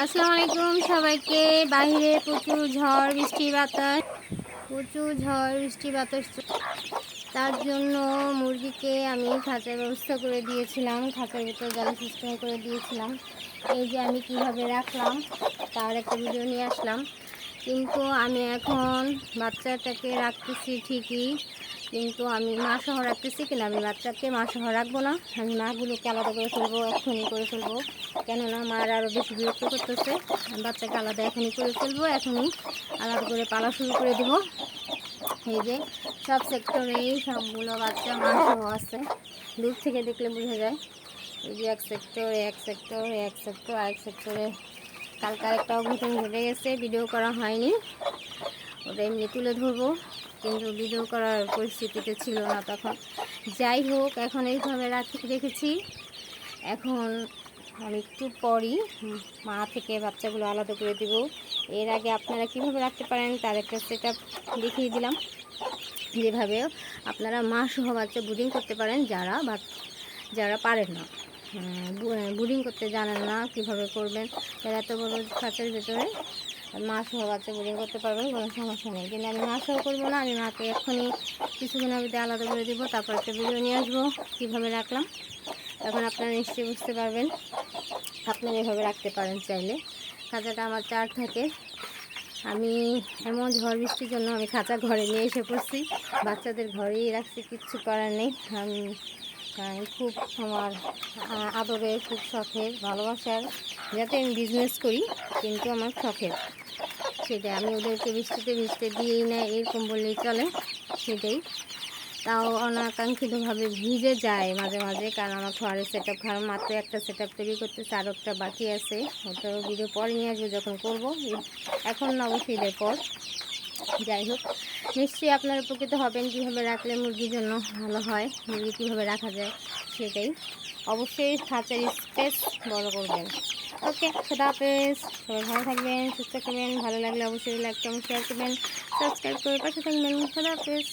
আসসালামু আলাইকুম সবাইকে। বাইরে প্রচুর ঝড়, বৃষ্টি, বাতাস। প্রচুর ঝড়, বৃষ্টি, বাতাস। তার জন্য মুরগিকে আমি খাঁচার ব্যবস্থা করে দিয়েছিলাম, খাঁচার ভিতরে জালি সিস্টেম করে দিয়েছিলাম। এই যে আমি কীভাবে রাখলাম, তার একটা ভিডিও নিয়ে আসলাম। কিন্তু আমি এখন বাচ্চাটাকে রাখতেছি ঠিকই, কিন্তু আমি মা সহ রাখতেছি কিন্তু আমি বাচ্চাকে মা সহ রাখব না। আমি মাগুলোকে আলাদা করে ফেলব, এখনই করে ফেলব। কেননা মার আরও বেশি বিরক্ত করতেছে। বাচ্চাকে আলাদা এখনই করে ফেলব, এখনই আলাদা করে পালা শুরু করে দিব। এই যে সব সেক্টরেই সবগুলো বাচ্চা মা সহ আছে। দূর থেকে দেখলে বোঝা যায়। এই যে এক সেক্টর এক সেক্টর এক সেক্টর এক সেক্টরে। কালকে আরেকটা অঘটন ঘটে গেছে ভিডিও করা হয়নি। ওটা এমনি তুলে ধরবো, কিন্তু ভিডিও করার পরিস্থিতিতে ছিল না তখন। যাই হোক, এখন এইভাবে রাখি রেখেছি এখন আমি একটু পরই মা থেকে বাচ্চাগুলো আলাদা করে দিব। এর আগে আপনারা কীভাবে রাখতে পারেন তার একটা সেট দেখিয়ে দিলাম। যেভাবে আপনারা মা সহ বাচ্চা বুডিং করতে পারেন, যারা বা যারা পারেন না। বুডিং করতে জানেন না কীভাবে করবেন। এরা তো বড় খাঁচার ভেতরে মাছ সহ বাচ্চা বুডিং করতে পারবেন, কোনো সমস্যা নেই। কিন্তু আমি মা সহ করব না, আমি মাকে এক্ষুনি কিছুক্ষণ আগে আলাদা করে দিব, তারপর একটা ভিডিও নিয়ে আসব কীভাবে রাখলাম। এখন আপনারা নিশ্চয়ই বুঝতে পারবেন আপনারা এভাবে রাখতে পারেন চাইলে। খাঁচাটা আমার চার থাকে। আমি এমন ঝড় বৃষ্টির জন্য আমি খাঁচা ঘরে নিয়ে এসে পড়ছি। বাচ্চাদের ঘরেই রাখছি, কিচ্ছু করার নেই। আমি খুব আমার আ- আদরের খুব শখের, ভালোবাসার, যাতে আমি বিজনেস করি, কিন্তু আমার শখের। সেটাই আমি ওদেরকে বৃষ্টিতে ভিজতে দিয়েই না, এরকম বললেই চলে, সেটাই। তাও অনাকাঙ্ক্ষিতভাবে ভিজে যায় মাঝে মাঝে, কারণ আমার ঘরে সেট আপ কারণ মাত্র একটা সেট আপ তৈরি করতে চার একটা বাকি আছে। ওটাও ভিডিও পরে নিয়ে আসব, যখন করব। এখন না, অবশ্যই ঈদের পর যাই হোক, নিশ্চয়ই আপনারা উপকৃত হবেন কীভাবে রাখলে মুরগির জন্য ভালো হয়, মুরগি কীভাবে রাখা যায় সেটাই। অবশ্যই খাঁচার স্পেস বড় করবেন। ওকে সেটা হাফেজ। সবাই ভালো থাকবেন, সুস্থ থাকবেন, ভালো লাগলে অবশ্যই লাইক কমেন্ট শেয়ার করবেন। সাবস্ক্রাইব করে পাশে থাকবেন। সেটা হাফেজ।